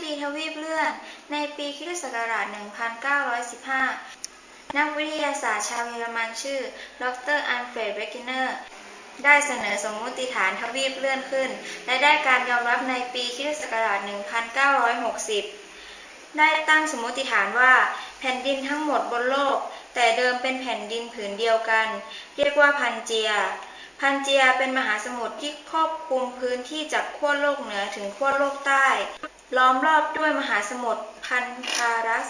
ในปีคริสตศักราช1915 นักวิทยาศาสตร์ชาวเยอรมันชื่อ ดรอันเฟรดเบกิเนอร์ ได้เสนอสมมติฐานทวีปเลื่อนขึ้น และได้การยอมรับในปีคศ1960 ได้ตั้งสมมติฐานว่าแผ่นดินทั้งหมดบนโลก แต่เดิมเป็นแผ่นดินผืนเดียวกัน เรียกว่าพันเจียพันเจียเป็นมหาสมุทรที่ครอบคลุมพื้นที่จากขั้วโลกเหนือถึงขั้วโลกใต้ ล้อมรอบด้วยมหาสมุทรพันคารัส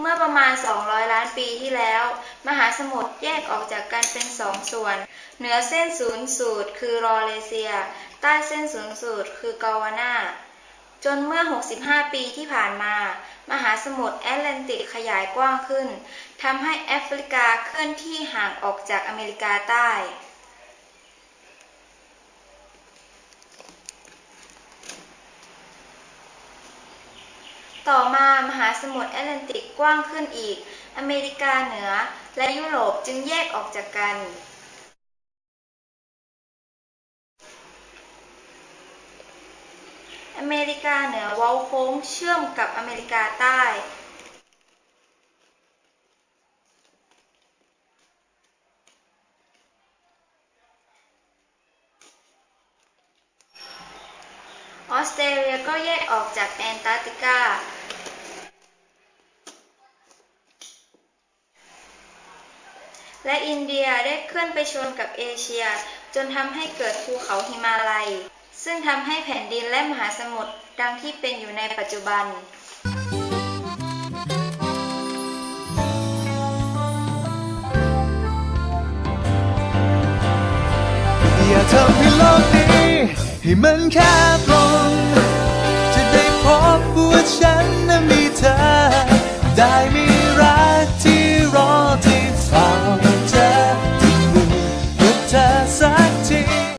เมื่อประมาณ 200 ล้านปีที่แล้ว มหาสมุทรแยกออกจากกันเป็นสองส่วน เหนือเส้นศูนย์สูตรคือรอเลเซีย ใต้เส้นศูนย์สูตรคือกาวานาจนเมื่อ 65 ปีที่ผ่านมา มหาสมุทรแอตแลนติกขยายกว้างขึ้น ทำให้แอฟริกาเคลื่อนที่ห่างออกจากอเมริกาใต้ ต่อมามหาสมุทรแอตแลนติกกว้างขึ้นอีก อเมริกาเหนือและยุโรปจึงแยกออกจากกัน อเมริกาเหนือเว้าโค้งเชื่อมกับอเมริกาใต้ ออสเตรเลียก็แยกออกจากแอนตาร์กติกา และอินเดียได้เคลื่อนไปชนกับเอเชีย จนทำให้เกิดภูเขาหิมาลัย ซึ่งทำให้แผ่นดินและมหาสมุทรดังที่เป็นอยู่ในปัจจุบัน ให้มันแค่ตรง จะได้พบว่าฉันนั้นมีเธอได้ไหม